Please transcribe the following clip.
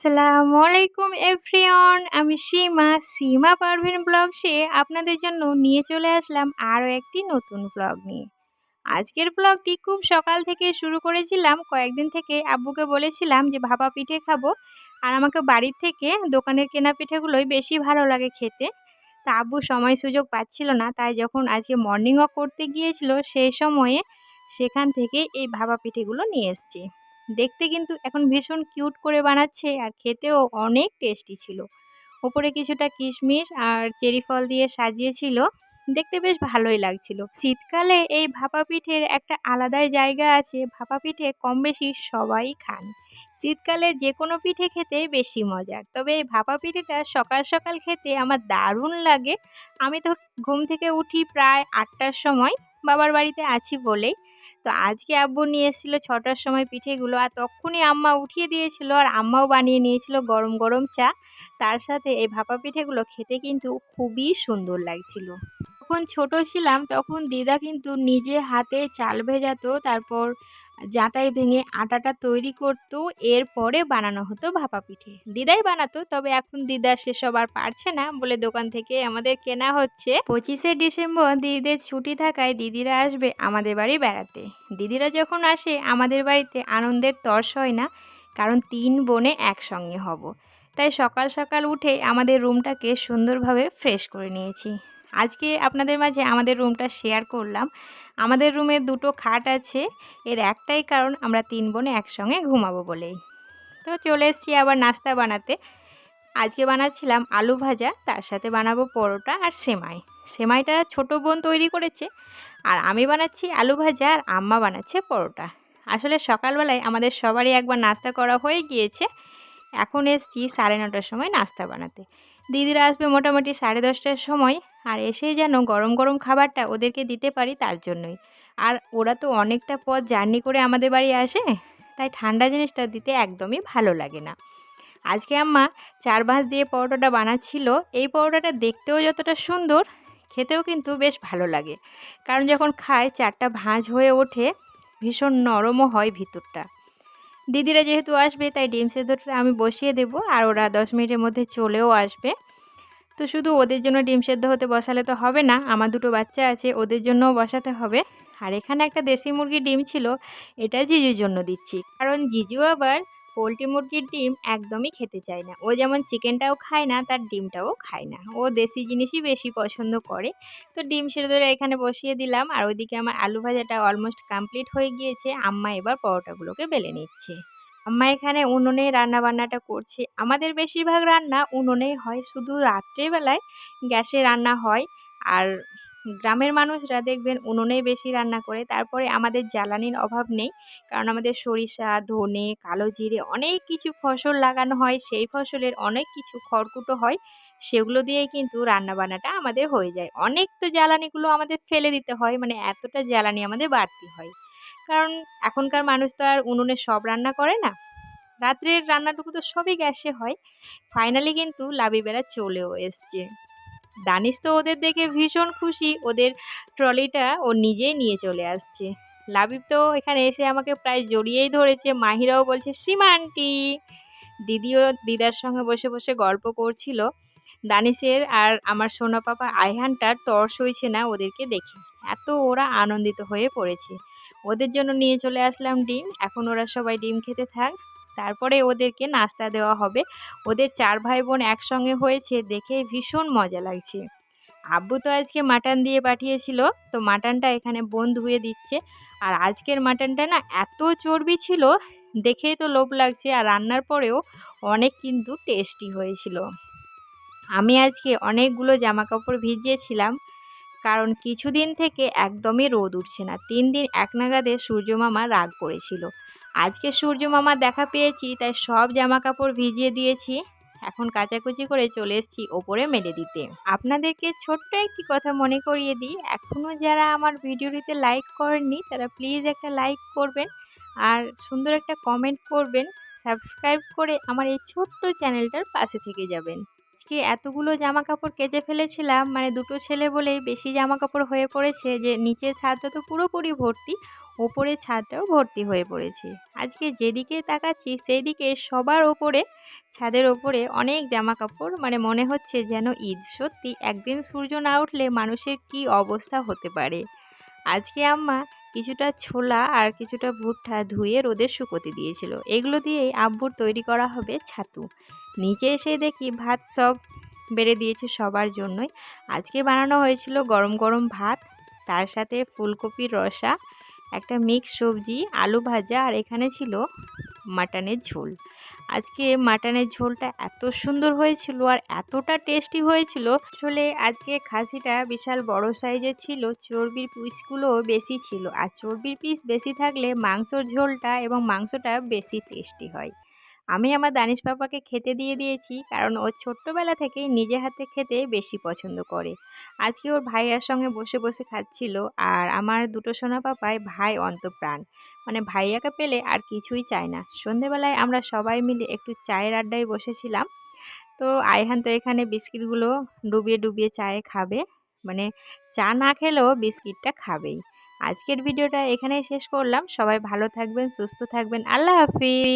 আসসালামু আলাইকুম এভরিওয়ান, আমি সীমা। সীমা পারভিন ব্লগসে আপনাদের জন্য নিয়ে চলে আসলাম আরও একটি নতুন ব্লগ নিয়ে। আজকের ব্লগটি খুব সকাল থেকে শুরু করেছিলাম, কয়েকদিন থেকে আব্বুকে বলেছিলাম যে, ভাপা পিঠে খাব। আর আমাকে বাড়ির থেকে দোকানের কেনা পিঠেগুলোই বেশি ভালো লাগে খেতে। তা আব্বু সময় সুযোগ পাচ্ছিল না, তাই যখন আজকে মর্নিং ওয়াক করতে গিয়েছিল, সেই সময়ে সেখান থেকে এই ভাপা পিঠেগুলো নিয়ে এসছে। দেখতে কিন্তু এখন ভীষণ কিউট করে বানাচ্ছে আর খেতেও অনেক টেস্টি ছিল। ওপরে কিছুটা কিশমিশ আর চেরি ফল দিয়ে সাজিয়েছিল, দেখতে বেশ ভালোই লাগছিল। শীতকালে এই ভাপা পিঠের একটা আলাদাই জায়গা আছে, ভাপা পিঠে কম বেশি সবাই খান। শীতকালে যে কোনো পিঠে খেতে বেশি মজার তবে এই ভাপা পিঠেটা সকাল সকাল খেতে আমার দারুণ লাগে। আমি তো ঘুম থেকে উঠি প্রায় আটটার সময়, বাবার বাড়িতে আছি বলেই। তো আজকে আব্বু নিয়ে এসেছিল ছটার সময় পিঠেগুলো আর তখনই আম্মা উঠিয়ে দিয়েছিল আর আম্মাও বানিয়ে নিয়েছিল গরম গরম চা। তার সাথে এই ভাপা পিঠেগুলো খেতে কিন্তু খুবই সুন্দর লাগছিল। যখন ছোট ছিলাম তখন দিদা কিন্তু নিজে হাতে চাল ভেজাতো, তারপর জাঁতাই ভেঙে আটাটা তৈরি করতো, এরপরে বানানো হতো ভাপা পিঠে দিদাই বানাতো, তবে এখন দিদা সেসব আর পারছে না বলে দোকান থেকে আমাদের কেনা হচ্ছে। পঁচিশে ডিসেম্বর দিদিদের ছুটি থাকায় দিদিরা আসবে আমাদের বাড়ি বেড়াতে। দিদিরা যখন আসে, আমাদের বাড়িতে আনন্দের তর্স হয় না, কারণ তিন বোনে একসঙ্গে হব। তাই সকাল সকাল উঠে আমাদের রুমটাকে সুন্দরভাবে ফ্রেশ করে নিয়েছি। আজকে আপনাদের মাঝে আমাদের রুমটা শেয়ার করলাম। আমাদের রুমে দুটো খাট আছে। এর একটাই কারণ আমরা তিন বোনে একসঙ্গে ঘুমাবো বলেই। তো চলে এসেছি আবার নাস্তা বানাতে। আজকে বানাচ্ছিলাম আলু ভাজা, তার সাথে বানাবো পরোটা আর সেমাই। সেমাইটা ছোটো বোন তৈরি করেছে আর আমি বানাচ্ছি আলু ভাজা আর আম্মা বানাচ্ছে পরোটা। আসলে সকালবেলায় আমাদের সবারই একবার নাস্তা করা হয়ে গিয়েছে। এখন এসছি সাড়ে নটার সময় নাস্তা বানাতে। দিদিরা আসবে মোটামুটি সাড়ে দশটার সময়। আর এসেই যেন গরম গরম খাবারটা ওদেরকে দিতে পারি তার জন্যই। আর ওরা তো অনেকটা পথ জার্নি করে আমাদের বাড়ি আসে, তাই ঠান্ডা জিনিসটা দিতে একদমই ভালো লাগে না। আজকে আম্মা চার ভাঁজ দিয়ে পরোটাটা বানাচ্ছিল, এই পরোটাটা দেখতেও যতটা সুন্দর, খেতেও কিন্তু বেশ ভালো লাগে। কারণ যখন খায় চারটা ভাঁজ হয়ে ওঠে, ভীষণ নরমও হয় ভিতরটা। দিদিরা যেহেতু আসবে, তাই ডিম সেদ্ধটা আমি বসিয়ে দেব, আর ওরা দশ মিনিটের মধ্যে চলেও আসবে। তো শুধু ওদের জন্য ডিম সেদ্ধ হতে বসালে তো হবে না, আমার দুটো বাচ্চা আছে, ওদের জন্যও বসাতে হবে। আর এখানে একটা দেশি মুরগির ডিম ছিল, এটা জিজুর জন্য দিচ্ছি। কারণ জিজু আবার পোলট্রি মুরগির ডিম একদমই খেতে চায় না। ও যেমন চিকেনটাও খায় না, তার ডিমটাও খায় না। ও দেশি জিনিসই বেশি পছন্দ করে। তো ডিম সেদ্ধটা এখানে বসিয়ে দিলাম, আর ওইদিকে আমার আলু ভাজাটা অলমোস্ট কমপ্লিট হয়ে গিয়েছে। আম্মা এবার পরোটাগুলোকে বেলে নিচ্ছে। আম্মা এখানে উনুনে রান্না বান্নাটা করছে। আমাদের বেশিরভাগ রান্না উনুনেই হয়। শুধু রাত্রেবেলায় গ্যাসে রান্না হয় আর গ্রামের মানুষরা দেখবেন উনুনেই বেশি রান্না করে। তারপরে আমাদের জ্বালানির অভাব নেই। কারণ আমাদের সরিষা, ধনে, কালো জিরে অনেক কিছু ফসল লাগানো হয়। সেই ফসলের অনেক কিছু খড়কুটো হয়। সেগুলো দিয়েই কিন্তু রান্নাবান্নাটা আমাদের হয়ে যায়। অনেক তো জ্বালানিগুলো আমাদের ফেলে দিতে হয়। মানে এতটা জ্বালানি আমাদের বাড়তি হয়। কারণ এখনকার মানুষ তো আর উনুনে সব রান্না করে না। রাত্রের রান্নাটুকু তো সবই গ্যাসে হয়। ফাইনালি কিন্তু লাবিবেলা চলেও এসছে। দানিশ তো ওদের দেখে ভীষণ খুশি। ওদের ট্রলিটা ও নিজেই নিয়ে চলে আসছে। লাবিব তো এখানে এসে আমাকে প্রায় জড়িয়েই ধরেছে। মাহিরাও বলছে, সীমা আন্টি। দিদিও দিদার সঙ্গে বসে বসে গল্প করছিল। দানিশের আর আমার সোনা পাপা আইহানটার তর সইছে না ওদেরকে দেখে। এত ওরা আনন্দিত হয়ে পড়েছে। ওদের জন্য নিয়ে চলে আসলাম ডিম। এখন ওরা সবাই ডিম খেতে থাক। তারপরে ওদেরকে নাস্তা দেওয়া হবে। ওদের চার ভাই বোন একসঙ্গে হয়েছে, দেখে ভীষণ মজা লাগছে। আব্বু তো আজকে মাটন দিয়ে পাঠিয়েছিল, তো মাটনটা এখানে বোন ধুয়ে দিচ্ছে। আর আজকের মাটনটা না এত চর্বি ছিল, দেখেই তো লোভ লাগছে। আর রান্নার পরেও অনেক কিন্তু টেস্টি হয়েছিল। আমি আজকে অনেকগুলো জামা কাপড় ভিজিয়েছিলাম। কারণ কিছুদিন থেকে একদমই রোদ উঠছে না। তিন দিন এক নাগাদে সূর্যমামা রাগ করেছিল। আজকে সূর্য মামা দেখা পেয়েছি, তাই সব জামা কাপড় ভিজিয়ে দিয়েছি। এখন কাচাকুচি করে চলে এসেছি ওপরে মেলে দিতে। আপনাদেরকে ছোট্ট একটি কথা মনে করিয়ে দিই। এখনও যারা আমার ভিডিওটিতে লাইক করেননি, তারা প্লিজ একটা লাইক করবেন আর সুন্দর একটা কমেন্ট করবেন। সাবস্ক্রাইব করে আমার এই ছোট্ট চ্যানেলটার পাশে থেকে যাবেন। আজকে এতগুলো জামা কাপড় কেচে ফেলেছিলাম? মানে দুটো ছেলে বলেই বেশি জামা কাপড় হয়ে পড়েছে যে নিচের ছাদটা তো পুরোপুরি ভর্তি, ওপরের ছাদটাও ভর্তি হয়ে পড়েছে। আজকে যেদিকে তাকাচ্ছি সেই দিকে সবার ওপরে, ছাদের ওপরে অনেক জামা কাপড় মানে মনে হচ্ছে যেন ঈদ। সত্যি, একদিন সূর্য না উঠলে মানুষের কি অবস্থা হতে পারে? আজকে আম্মা কিছুটা ছোলা আর কিছুটা ভুট্টা ধুয়ে রোদে শুকোতে দিয়েছিল। এগুলো দিয়েই আব্বুর তৈরি করা হবে ছাতু। নিচে এসে দেখি ভাত সব বেড়ে দিয়েছে সবার জন্যই। আজকে বানানো হয়েছিল গরম গরম ভাত, তার সাথে ফুলকপির রসা, একটা মিক্স সবজি, আলু ভাজা, আর এখানে ছিল মাটনের ঝোল। আজকে মাটনের ঝোলটা এত সুন্দর হয়েছিল আর এতটা টেস্টি হয়েছিল। আসলে আজকে খাসিটা বিশাল বড় সাইজের ছিল, চর্বির পিসগুলো বেশি ছিল। আর চর্বির পিস বেশি থাকলে মাংসর ঝোলটা এবং মাংসটা বেশি টেস্টি হয়। আমি আমার দানিশ পাপাকে খেতে দিয়ে দিয়েছি কারণ ও ছোট্টবেলা থেকেই নিজে হাতে খেতে বেশি পছন্দ করে। আজকে ওর ভাইয়ার সঙ্গে বসে বসে খাচ্ছিল আর আমার দুটো সোনা পাপায় ভাই অন্তপ্রাণ। মানে ভাইয়াকে পেলে আর কিছুই চায় না। সন্ধেবেলায় আমরা সবাই মিলে একটু চায়ের আড্ডায় বসেছিলাম। তো আইহান তো এখানে বিস্কিটগুলো ডুবিয়ে ডুবিয়ে চায়ে খাবে। মানে চা না খেলেও বিস্কিটটা খাবেই। আজকের ভিডিওটা এখানেই শেষ করলাম। সবাই ভালো থাকবেন, সুস্থ থাকবেন। আল্লাহ হাফিজ।